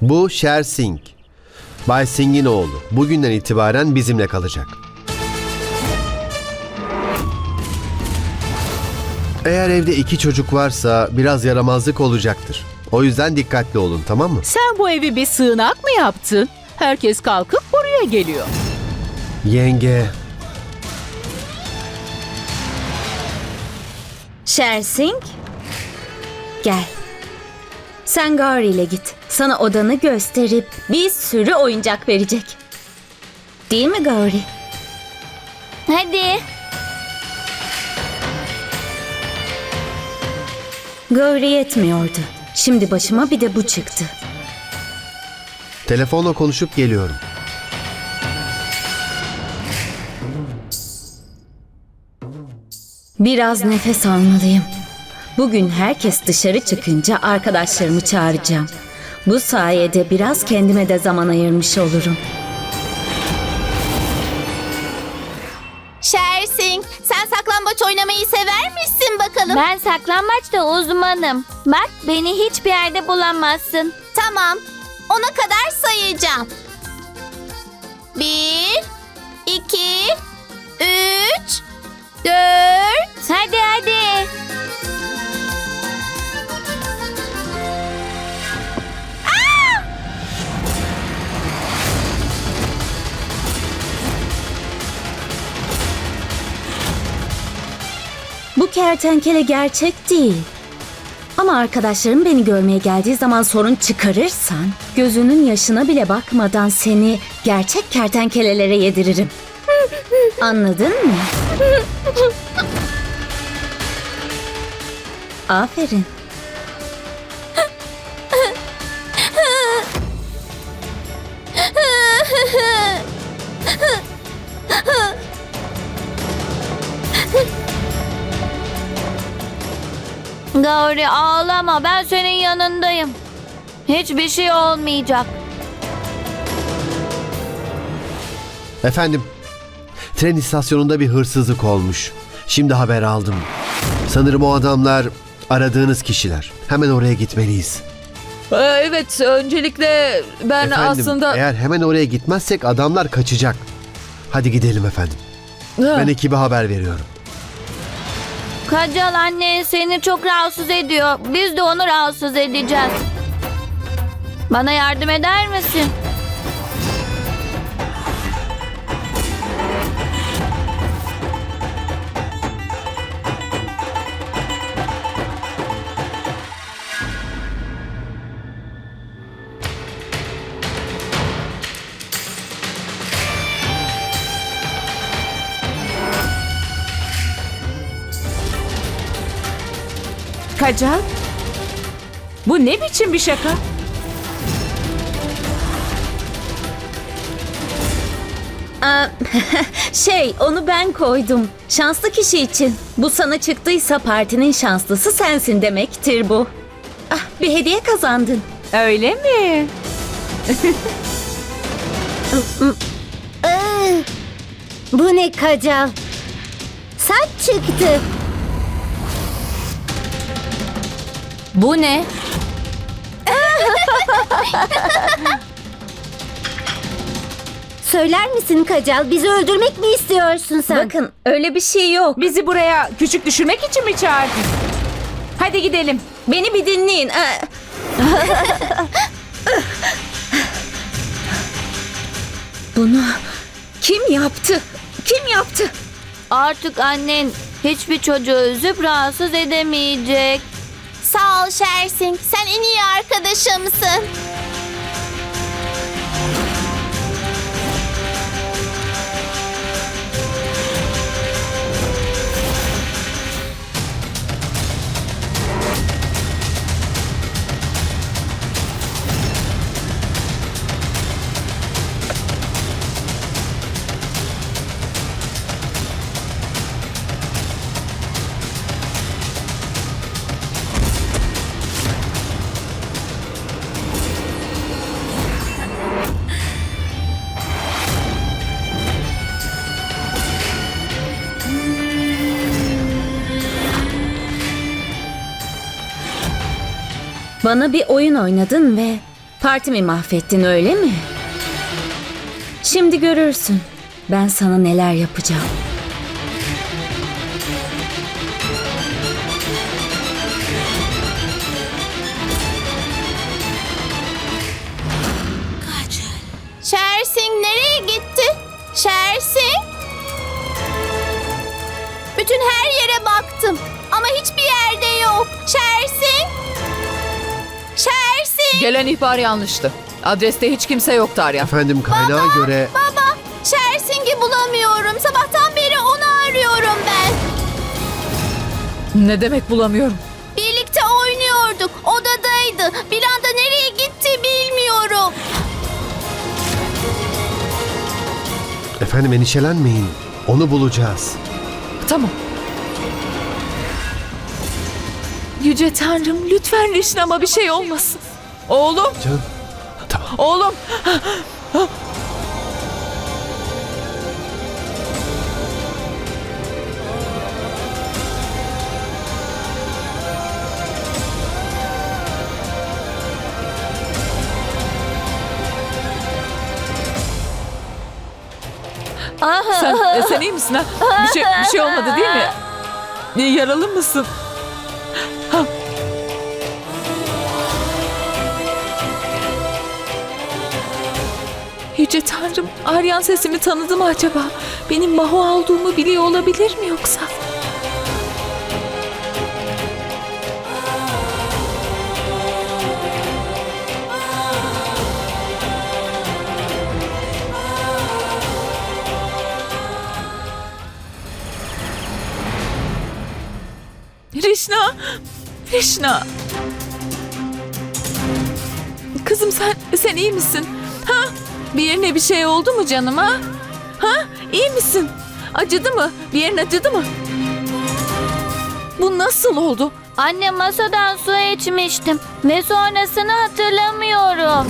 Bu Sher Singh. Bay Singh'in oğlu. Bugünden itibaren bizimle kalacak. Eğer evde iki çocuk varsa biraz yaramazlık olacaktır. O yüzden dikkatli olun tamam mı? Sen bu evi bir sığınak mı yaptın? Herkes kalkıp buraya geliyor. Yenge, Şersing, gel. Sen Gauri ile git. Sana odanı gösterip bir sürü oyuncak verecek. Değil mi Gauri? Hadi. Gauri yetmiyordu. Şimdi başıma bir de bu çıktı. telefonla konuşup geliyorum. Biraz nefes almalıyım. Bugün herkes dışarı çıkınca arkadaşlarımı çağıracağım. Bu sayede biraz kendime de zaman ayırmış olurum. Şersing, sen saklambaç oynamayı sever misin bakalım? Ben saklambaçta uzmanım. Bak beni hiçbir yerde bulamazsın. Tamam, ona kadar sayacağım. Bir, iki, üç, dört. Hadi hadi. Bu kertenkele gerçek değil. Ama arkadaşlarım beni görmeye geldiği zaman sorun çıkarırsan gözünün yaşına bile bakmadan seni gerçek kertenkelelere yediririm. Anladın mı? Aferin. Gauri ağlama ben senin yanındayım. Hiçbir şey olmayacak. Efendim, tren istasyonunda bir hırsızlık olmuş. Şimdi haber aldım. Sanırım o adamlar aradığınız kişiler. Hemen oraya gitmeliyiz. Ee, evet, öncelikle ben efendim, aslında... eğer hemen oraya gitmezsek adamlar kaçacak. Hadi gidelim efendim. Ha, Ben ekibe haber veriyorum. Kacal anne seni çok rahatsız ediyor. Biz de onu rahatsız edeceğiz. Bana yardım eder misin? Kacal, bu ne biçim bir şaka? Aa, şey onu ben koydum. Şanslı kişi için. Bu sana çıktıysa partinin şanslısı sensin demektir bu. Ah, bir hediye kazandın. Öyle mi? Bu ne kacal? Saç çıktı. Bu ne? Söyler misin Kacal? Bizi öldürmek mi istiyorsun sen? Bakın öyle bir şey yok. Bizi buraya küçük düşürmek için mi çağırdın? Hadi gidelim. Beni bir dinleyin. Aa. Bunu kim yaptı? Kim yaptı? Artık annen hiçbir çocuğu üzüp rahatsız edemeyecek. Sağ ol Şersing. Sen en iyi arkadaşımsın. Bana bir oyun oynadın ve Partimi mahvettin öyle mi? Şimdi görürsün. Ben sana neler yapacağım. Şersing nereye gitti? Şersing? Bütün her yere baktım ama hiçbir yerde yok. Şersing? Gelen ihbar yanlıştı. Adreste hiç kimse yoktu Aryan. Efendim kaynağa göre Baba, Şersing'i bulamıyorum. Sabahtan beri onu arıyorum ben. Ne demek bulamıyorum. Birlikte oynuyorduk. Odadaydı. Bir anda nereye gitti bilmiyorum. efendim endişelenmeyin. Onu bulacağız. Tamam. Yüce Tanrım lütfen Rişnam'a bir şey olmasın. Oğlum, Can. Tamam. oğlum. Sen, e, sen iyi misin ha? Bir şey, bir şey olmadı değil mi? Yaralı mısın? Yüce Tanrım, Aryan sesimi tanıdı mı acaba? Benim Maho olduğumu biliyor olabilir mi yoksa? Rişna! Rişna! Kızım sen, sen iyi misin? Bir yerine bir şey oldu mu canım ha? Ha? İyi misin? Acıdı mı? Bir yerin acıdı mı? Bu nasıl oldu? Anne masadan su içmiştim ve sonrasını hatırlamıyorum.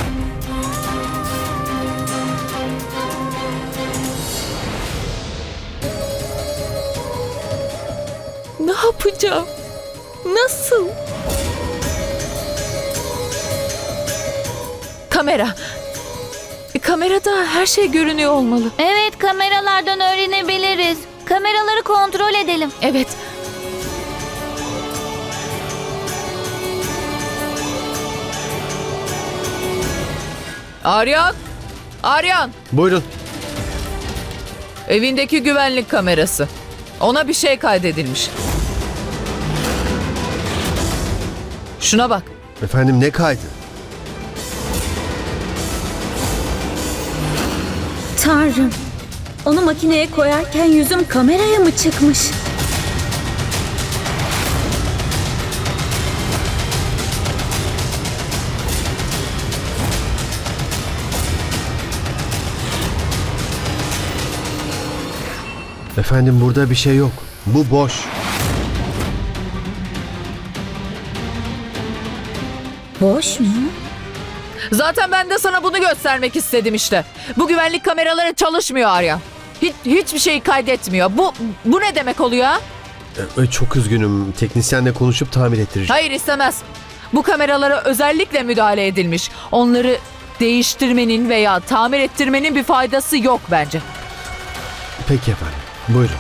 Ne yapacağım? Nasıl? Kamera. Kamerada her şey görünüyor olmalı. Evet kameralardan öğrenebiliriz. Kameraları kontrol edelim. Evet. Aryan! Aryan! Buyurun. Evindeki güvenlik kamerası. Ona bir şey kaydedilmiş. Şuna bak. Efendim ne kaydı? Tanrım. Onu makineye koyarken yüzüm kameraya mı çıkmış? Efendim burada bir şey yok. Bu boş. Boş mu? Zaten ben de sana bunu göstermek istedim işte. Bu güvenlik kameraları çalışmıyor Aryan. Hiç, hiçbir şeyi kaydetmiyor. Bu bu ne demek oluyor ha? E, çok üzgünüm. Teknisyenle konuşup tamir ettireceğim. Hayır istemez. Bu kameralara özellikle müdahale edilmiş. Onları değiştirmenin veya tamir ettirmenin bir faydası yok bence. Peki efendim. Buyurun.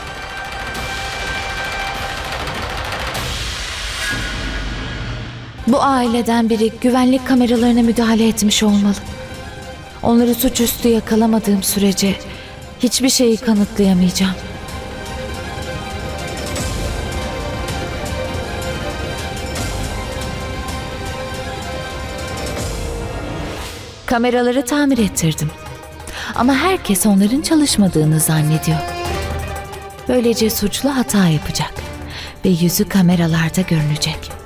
Bu aileden biri güvenlik kameralarına müdahale etmiş olmalı. Onları suçüstü yakalamadığım sürece hiçbir şeyi kanıtlayamayacağım. Kameraları tamir ettirdim. Ama herkes onların çalışmadığını zannediyor. Böylece suçlu hata yapacak ve yüzü kameralarda görünecek.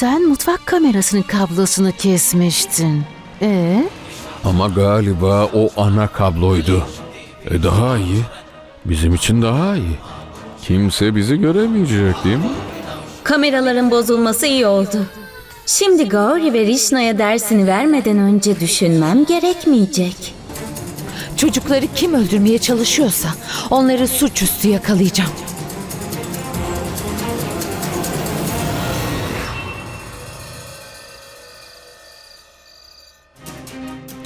Sen mutfak kamerasının kablosunu kesmiştin. Ee? Ama galiba o ana kabloydu. E daha iyi. Bizim için daha iyi. Kimse bizi göremeyecek değil mi? Kameraların bozulması iyi oldu. Şimdi Gauri ve Rishna'ya dersini vermeden önce düşünmem gerekmeyecek. Çocukları kim öldürmeye çalışıyorsa onları suçüstü yakalayacağım.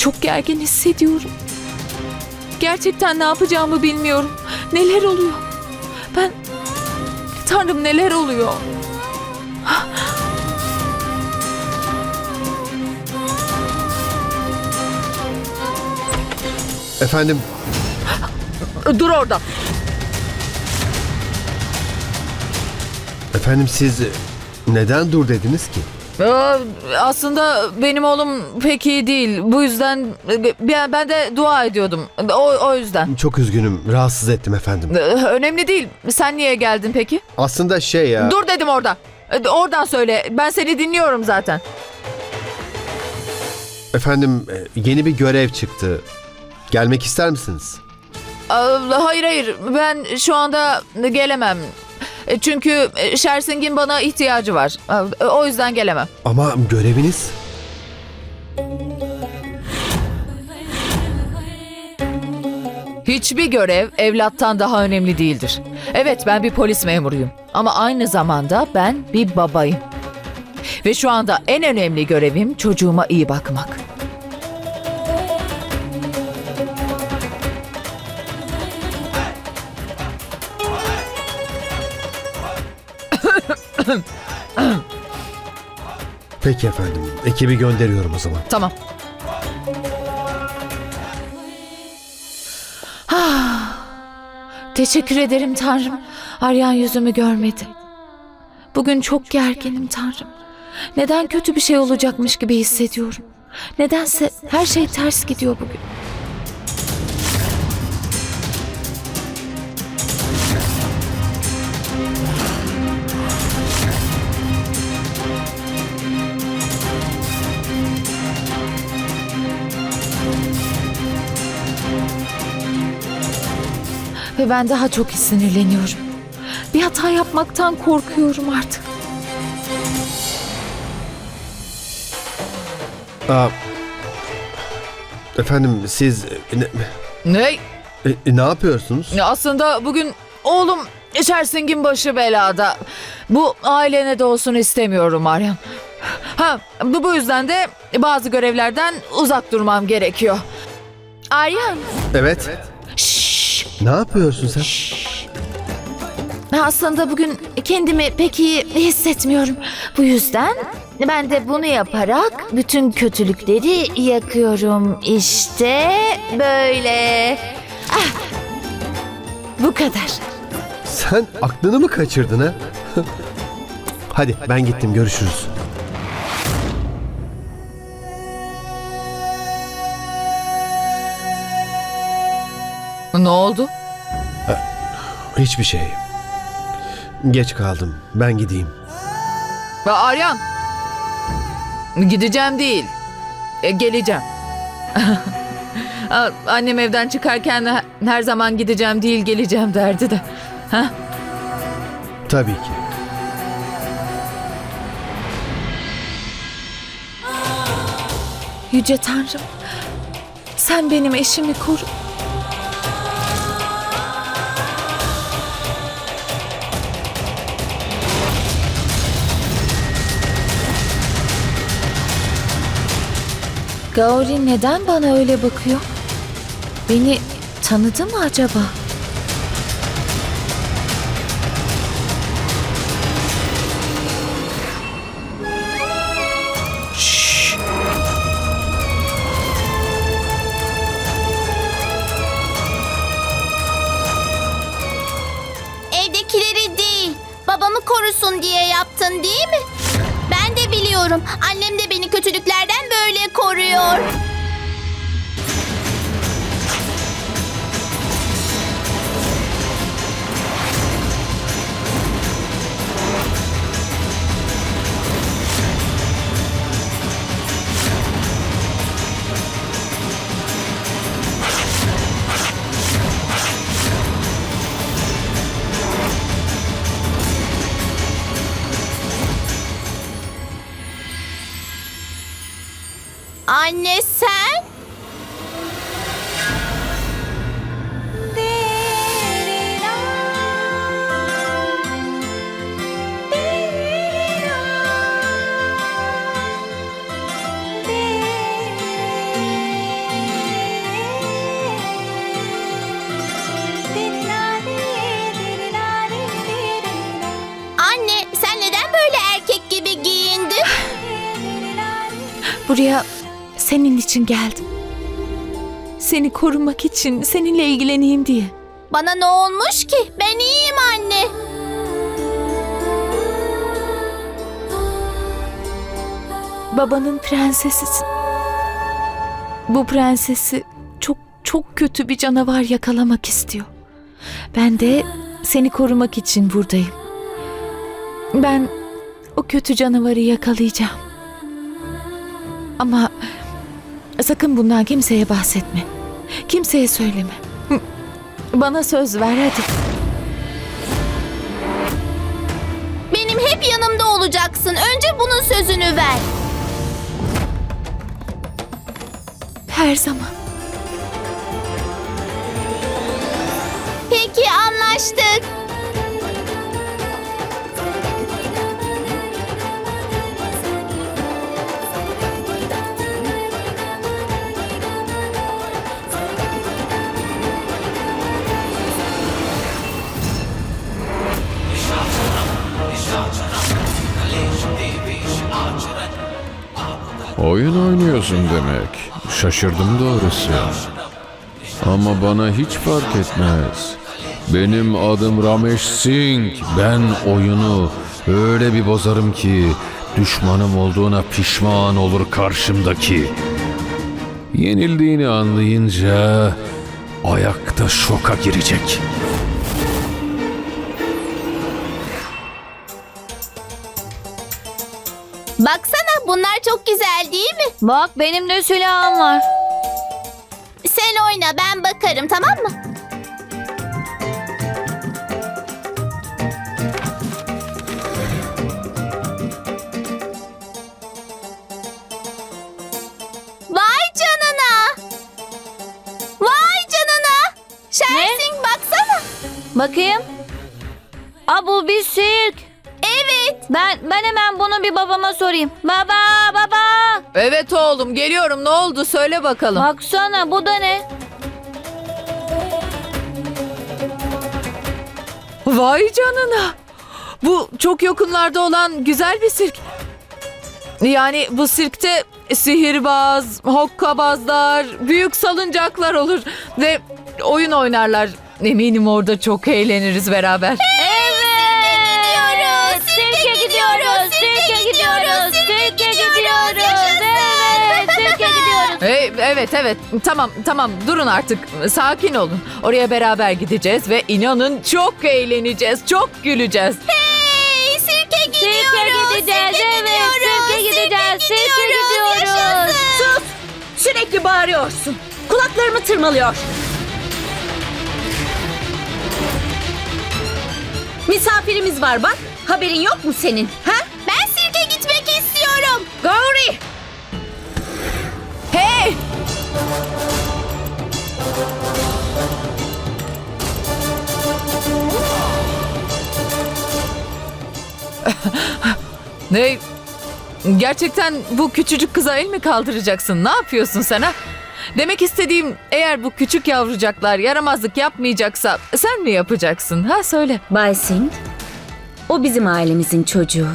Çok gergin hissediyorum. Gerçekten ne yapacağımı bilmiyorum. Neler oluyor? Ben... Tanrım neler oluyor? Efendim Dur orada. efendim siz neden dur dediniz ki? Ee, aslında benim oğlum pek iyi değil. Bu yüzden ben, ben de dua ediyordum. O, o yüzden. Çok üzgünüm rahatsız ettim efendim. Ee, Önemli değil. Sen niye geldin peki? Aslında şey ya. Dur dedim orada. Ee, Oradan söyle. Ben seni dinliyorum zaten. Efendim e, yeni bir görev çıktı. Gelmek ister misiniz? Hayır hayır. Ben şu anda gelemem. E, Çünkü Şersing'in bana ihtiyacı var. Ee, O yüzden gelemem. Ama göreviniz? Hiçbir görev evlattan daha önemli değildir. Evet ben bir polis memuruyum ama aynı zamanda ben bir babayım. Ve şu anda en önemli görevim çocuğuma iyi bakmak. Peki efendim. Ekibi gönderiyorum o zaman. Tamam. Ah, Teşekkür ederim Tanrım. Aryan yüzümü görmedi. Bugün çok gerginim Tanrım. Neden kötü bir şey olacakmış gibi hissediyorum. Nedense her şey ters gidiyor bugün. Ve ben daha çok sinirleniyorum. Bir hata yapmaktan korkuyorum artık. Aa, efendim siz e, ne, Ne? e, ne yapıyorsunuz? Ya Aslında bugün oğlum Şersing'in başı belada. Bu ailene de olsun istemiyorum Aryan. Ha, bu, bu yüzden de bazı görevlerden uzak durmam gerekiyor. Aryan. Evet. Ne yapıyorsun sen? Aslında bugün kendimi pek iyi hissetmiyorum. Bu yüzden ben de bunu yaparak bütün kötülükleri yakıyorum. İşte böyle. Ah, bu kadar. Sen aklını mı kaçırdın ha? Hadi ben gittim görüşürüz. Ne oldu? Hiçbir şey. Geç kaldım. Ben gideyim. Ve Aryan. Gideceğim değil. E, geleceğim. A- Annem evden çıkarken he- her zaman gideceğim değil geleceğim derdi de. Ha? Tabii ki. Yüce Tanrım. Sen benim eşimi koru. Gauri neden bana öyle bakıyor? Beni tanıdı mı acaba? Buraya senin için geldim. Seni korumak için, seninle ilgileneyim diye. Bana ne olmuş ki? Ben iyiyim anne. Babanın prensesisin. Bu prensesi çok çok kötü bir canavar yakalamak istiyor. Ben de seni korumak için buradayım. Ben o kötü canavarı yakalayacağım. Ama sakın bundan kimseye bahsetme. Kimseye söyleme. Bana söz ver hadi. Benim hep yanımda olacaksın. Önce bunun sözünü ver. Her zaman. Peki anlaştık. Oyun oynuyorsun demek. Şaşırdım doğrusu. Ama bana hiç fark etmez. Benim adım Ramesh Singh. Ben oyunu öyle bir bozarım ki düşmanım olduğuna pişman olur karşımdaki. Yenildiğini anlayınca ayakta şoka girecek. Baksana bunlar çok güzel değil mi? Bak benim de silahım var. Sen oyna ben bakarım tamam mı? Vay canına! Vay canına! Şersing baksana. Bakayım. Ben ben hemen bunu bir babama sorayım. Baba baba. Evet oğlum geliyorum. Ne oldu söyle bakalım. Baksana bu da ne? Vay canına. Bu çok yakınlarda olan güzel bir sirk. Yani bu sirkte sihirbaz, hokkabazlar, büyük salıncaklar olur ve oyun oynarlar. Eminim orada çok eğleniriz beraber. Gidiyoruz. Gidiyoruz. Hey, evet evet tamam tamam durun artık sakin olun. Oraya beraber gideceğiz ve inanın çok eğleneceğiz, çok güleceğiz. Hey, sirke gidiyoruz. Sirke gideceğiz. Evet, sirke gideceğiz. Sirke gidiyoruz. Yaşasın. Sürekli bağırıyorsun. Kulaklarımı tırmalıyor. Misafirimiz var bak. Haberin yok mu senin? Ha? Ben sirke gitmek istiyorum. Gauri! Hey! ne? Gerçekten bu küçücük kıza el mi kaldıracaksın? Ne yapıyorsun sen ha? Demek istediğim eğer bu küçük yavrucaklar yaramazlık yapmayacaksa sen mi yapacaksın? Ha söyle. Bay Singh, o bizim ailemizin çocuğu.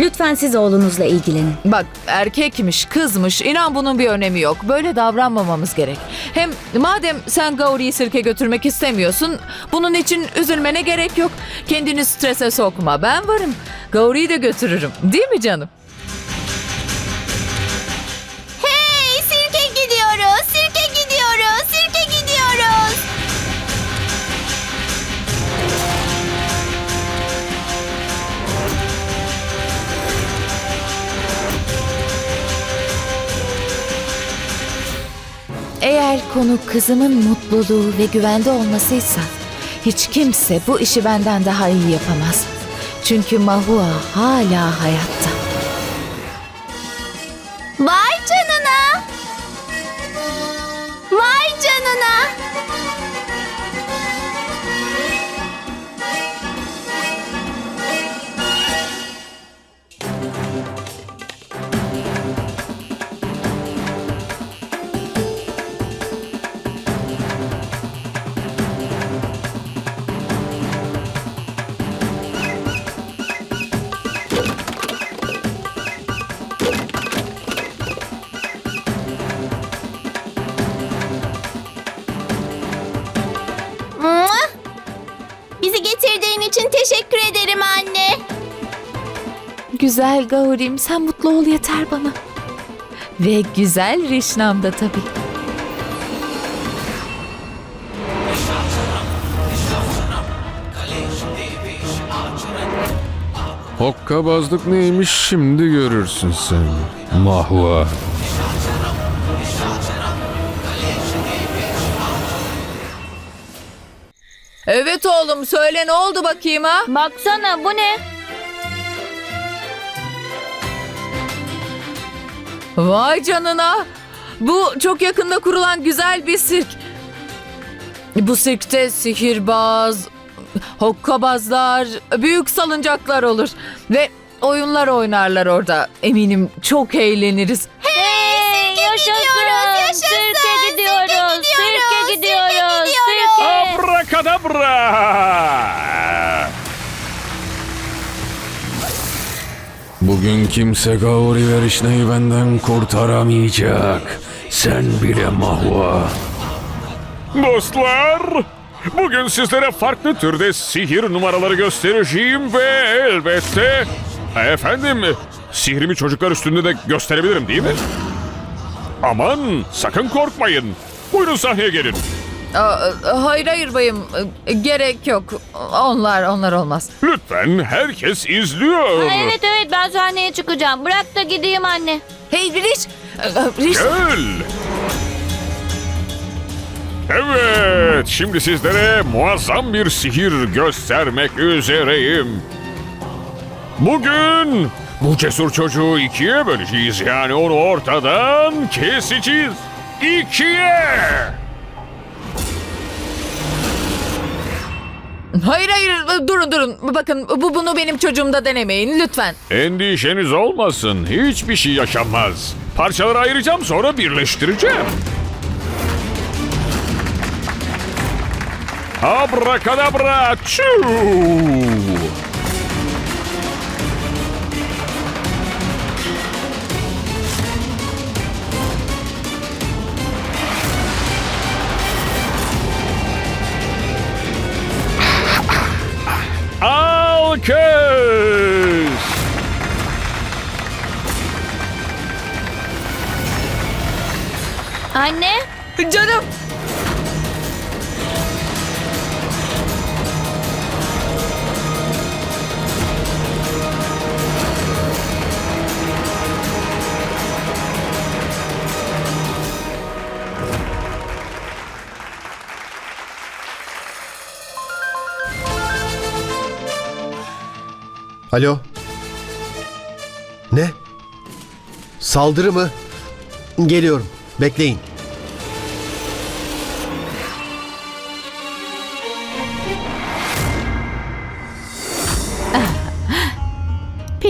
Lütfen siz oğlunuzla ilgilenin. Bak erkekmiş, kızmış inan bunun bir önemi yok. Böyle davranmamamız gerek. Hem madem sen Gauri'yi sirke götürmek istemiyorsun bunun için üzülmene gerek yok. Kendini strese sokma ben varım. Gauri'yi de götürürüm değil mi canım? Eğer konu kızımın mutluluğu ve güvende olmasıysa hiç kimse bu işi benden daha iyi yapamaz. Çünkü Mahua hala hayatta. Güzel Gaurim sen mutlu ol yeter bana. Ve güzel Rişnam da tabii. Hokkabazlık neymiş şimdi görürsün sen. Mahva. Evet oğlum söyle ne oldu bakayım ha? Baksana bu ne? Vay canına. Bu çok yakında kurulan güzel bir sirk. Bu sirkte sihirbaz, hokkabazlar, büyük salıncaklar olur. Ve oyunlar oynarlar orada. Eminim çok eğleniriz. Hey, yaşasın. gidiyoruz, yaşasın. Sirke gidiyoruz. Sirke gidiyoruz, Sirke gidiyoruz. sirke Sirke. Abrakadabra! Bugün kimse Gauri ve Rişna'yı benden kurtaramayacak. Sen bile Mahva. Dostlar, bugün sizlere farklı türde sihir numaraları göstereceğim ve elbette... Efendim, sihrimi çocuklar üstünde de gösterebilirim değil mi? Aman, sakın korkmayın. Buyurun sahneye gelin. Aa, hayır hayır bayım. Gerek yok. Onlar onlar olmaz. Lütfen, herkes izliyor. Evet evet ben sahneye çıkacağım. Bırak da gideyim anne. Hey Riş. Riş. Gel. Evet, şimdi sizlere muazzam bir sihir göstermek üzereyim. Bugün bu cesur çocuğu ikiye böleceğiz. Yani onu ortadan keseceğiz. İkiye! Hayır hayır durun durun. Bakın bu bunu benim çocuğumda denemeyin lütfen. Endişeniz olmasın. Hiçbir şey yaşanmaz. Parçalara ayıracağım sonra birleştireceğim. Abrakadabra! Çuu! Anne. Canım. Alo? Ne? Saldırı mı? Geliyorum. Bekleyin.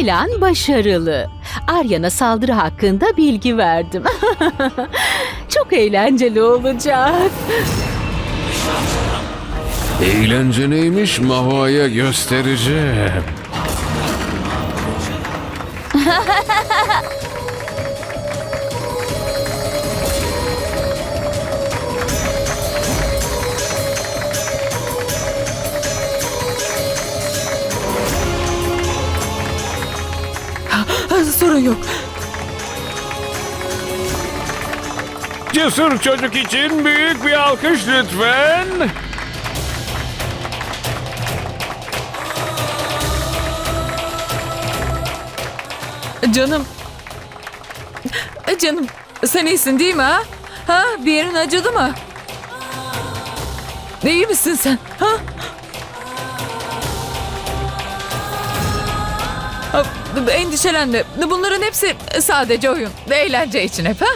Plan başarılı. Arya'na saldırı hakkında bilgi verdim. Çok eğlenceli olacak. Eğlence neymiş Mahva'ya göstereceğim. Sorun yok. Cesur çocuk için büyük bir alkış lütfen. Canım. Canım sen iyisin değil mi ha? Ha bir yerin acıdı mı? İyi misin sen? Endişelenme. Bunların hepsi sadece oyun. Eğlence için hep ha?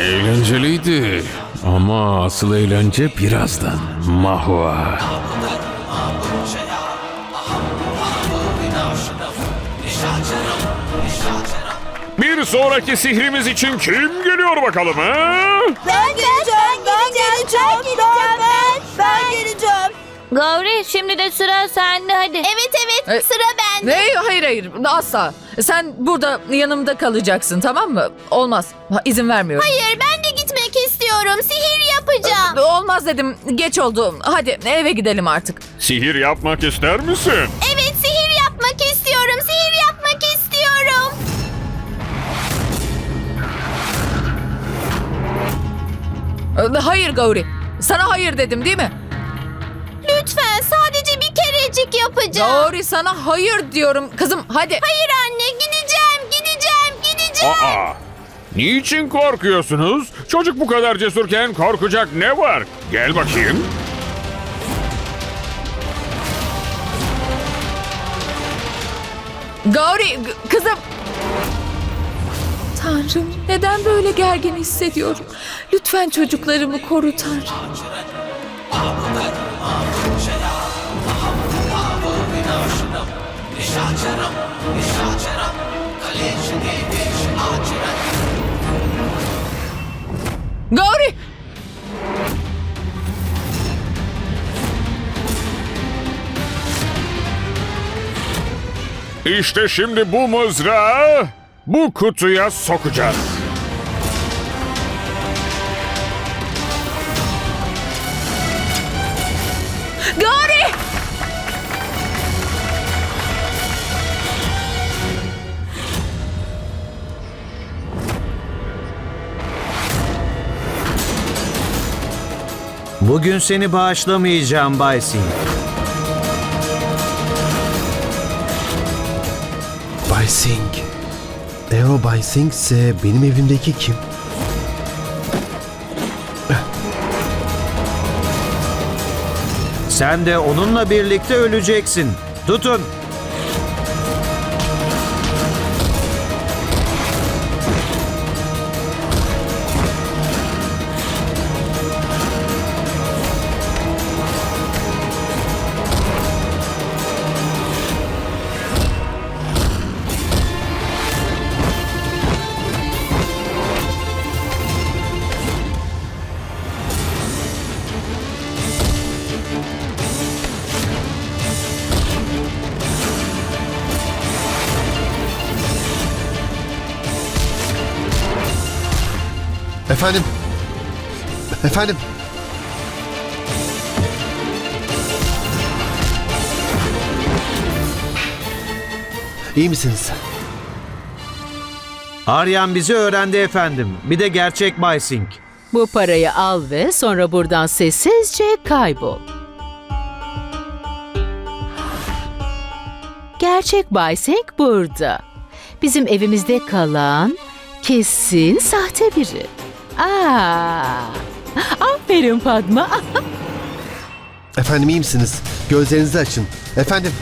Eğlenceliydi. Ama asıl eğlence birazdan. Mahva. Bir sonraki sihrimiz için kim geliyor bakalım ha? Ben geleceğim, ben geleceğim, ben, ben Gauri şimdi de sıra sende hadi. Evet evet, E, sıra bende. Ne? Hayır hayır asla. Sen burada yanımda kalacaksın tamam mı? Olmaz. Ha, İzin vermiyorum. Hayır, ben de gitmek istiyorum. Sihir yapacağım. Olmaz dedim. Geç oldu. Hadi eve gidelim artık. Sihir yapmak ister misin? Evet sihir yapmak istiyorum. Sihir yapmak istiyorum. Ee, Hayır Gauri. Sana hayır dedim değil mi? Kerecik yapacağım. Gauri sana hayır diyorum. Kızım hadi. Hayır anne gideceğim gideceğim gideceğim. Aa! Niçin korkuyorsunuz? Çocuk bu kadar cesurken korkacak ne var? Gel bakayım. Gauri g- kızım. Tanrım neden böyle gergin hissediyorum? Lütfen çocuklarımı koru Tanrım. Gauri! İşte şimdi bu mızrağı bu kutuya sokacağız. Bugün seni bağışlamayacağım Bay Singh. Bay Singh. Eğer o Bay Singh ise benim evimdeki kim? Sen de onunla birlikte öleceksin. Tutun. Efendim? Efendim? İyi misiniz? Aryan bizi öğrendi efendim. Bir de gerçek Bay Singh. Bu parayı al ve sonra buradan sessizce kaybol. Gerçek Bay Singh burada. Bizim evimizde kalan kesin sahte biri. Aa, aferin Padma. Efendim iyi misiniz? Gözlerinizi açın. Efendim?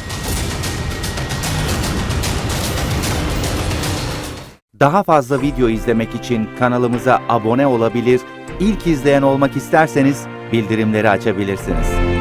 Daha fazla video izlemek için kanalımıza abone olabilir, ilk izleyen olmak isterseniz bildirimleri açabilirsiniz.